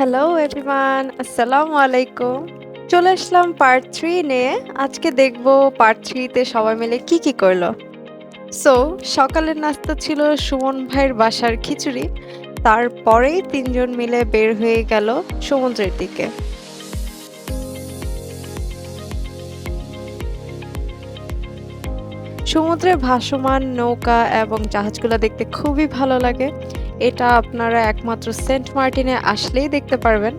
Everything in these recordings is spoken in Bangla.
হ্যালো এভরিওয়ান আসসালামু আলাইকুম চলে আসলাম পার্ট থ্রি নিয়ে। আজকে দেখব পার্ট থ্রিতে সবাই মিলে কি কি করল। সো সকালের নাস্তা ছিল সুমন ভাইয়ের বাসার খিচুড়ি। তারপরেই তিনজন মিলে বের হয়ে গেল সমুদ্রের দিকে। সমুদ্রে ভাসমান নৌকা এবং জাহাজগুলো দেখতে খুবই ভালো লাগে। এটা আপনারা একমাত্র সেন্ট মার্টিনে আসলেই দেখতে পারবেন।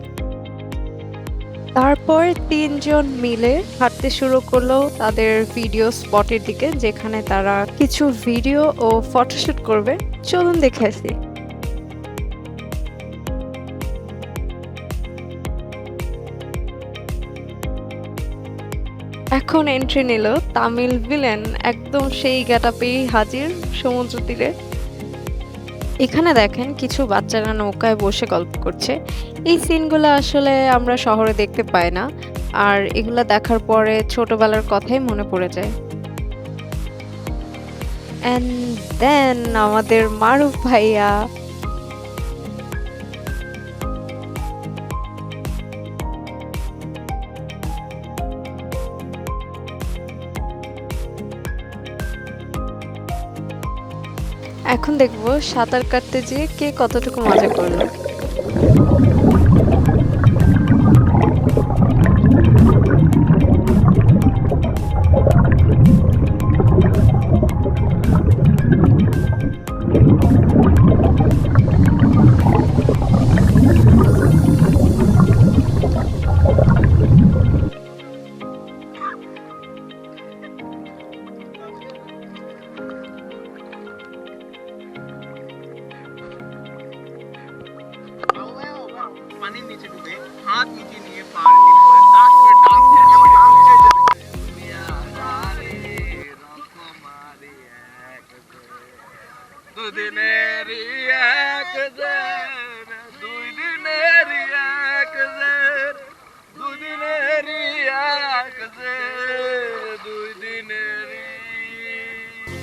তারপর তিনজন মিলে হাঁটতে শুরু করল তাদের ভিডিও স্পটের দিকে, যেখানে তারা কিছু ভিডিও ও ফটোশুট করবে। চলুন দেখে আসি। এখন এন্ট্রি নিল তামিল ভিলেন, একদম সেই গেটাপেই হাজির সমুদ্র তীরে। এখানে দেখেন কিছু বাচ্চারা নৌকায় বসে গল্প করছে। এই সিনগুলো আসলে আমরা শহরে দেখতে পাই না। আর এগুলো দেখার পরে ছোটবেলার কথাই মনে পড়ে যায়। অ্যান্ড দেন আমাদের মারুফ ভাইয়া এখন দেখব সাঁতার কাটতে যেয়ে কে কতটুকু মজা করল।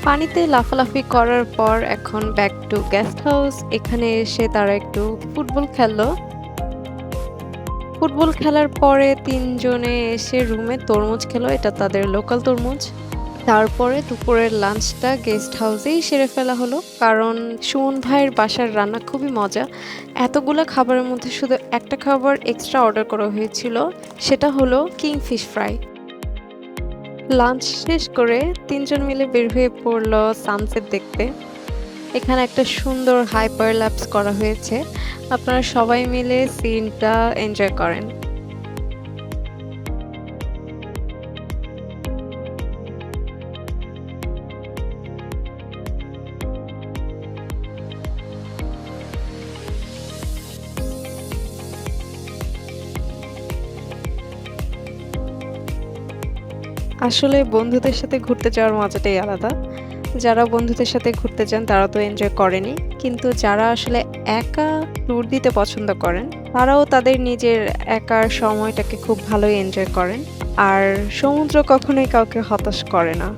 পানিতে লাফালাফি করার পর এখন ব্যাক টু গেস্ট হাউস এখানে এসে তারা একটু ফুটবল খেললো। ফুটবল খেলার পরে তিনজনে এসে রুমে তরমুজ খেলো, এটা তাদের লোকাল তরমুজ। তারপরে দুপুরের লাঞ্চটা গেস্ট হাউসেই সেরে ফেলা হলো, কারণ সুমন ভাইয়ের বাসার রান্না খুবই মজা। এতগুলো খাবারের মধ্যে শুধু একটা খাবার এক্সট্রা অর্ডার করা হয়েছিল, সেটা হলো কিং ফিশ ফ্রাই লাঞ্চ শেষ করে তিনজন মিলে বের হয়ে পড়ল সানসেট দেখতে। এখানে একটা সুন্দর হাইপার ল্যাপস করা হয়েছে। আপনারা সবাই মিলে সিনটা এনজয় করেন। আসলে বন্ধুদের সাথে ঘুরতে যাওয়ার মজাটাই আলাদা। যারা বন্ধুদের সাথে ঘুরতে যান, তারা তো এনজয় করেনি। কিন্তু যারা আসলে একা ট্যুর দিতে পছন্দ করেন, তারাও তাদের নিজের একার সময়টাকে খুব ভালোই এনজয় করেন। আর সমুদ্র কখনোই কাউকে হতাশ করে না।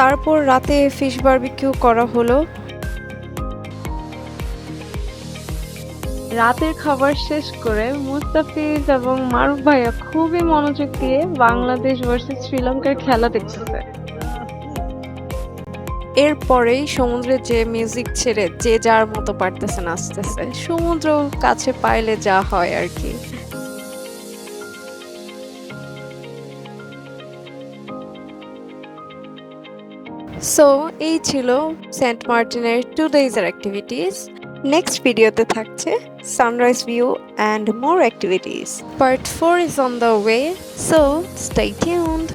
তারপর রাতে ফিশ বারবিকিউ করা হলো। রাতের খাবার শেষ করে মুস্তাফিজ এবং মারুফ ভাইয়া খুবই মনোযোগ দিয়ে বাংলাদেশ ভার্সেস শ্রীলঙ্কার খেলা দেখতেছে। এরপরেই সমুদ্রে যে মিউজিক ছেড়ে যে যার মতো পারতেছে নাচতেছে সমুদ্র কাছে পাইলে যা হয় আর কি। সো এই ছিল সেন্ট মার্টিনের টু ডেজের অ্যাক্টিভিটিস নেক্সট ভিডিওতে থাকছে sunrise view and more activities part four is on the way so stay tuned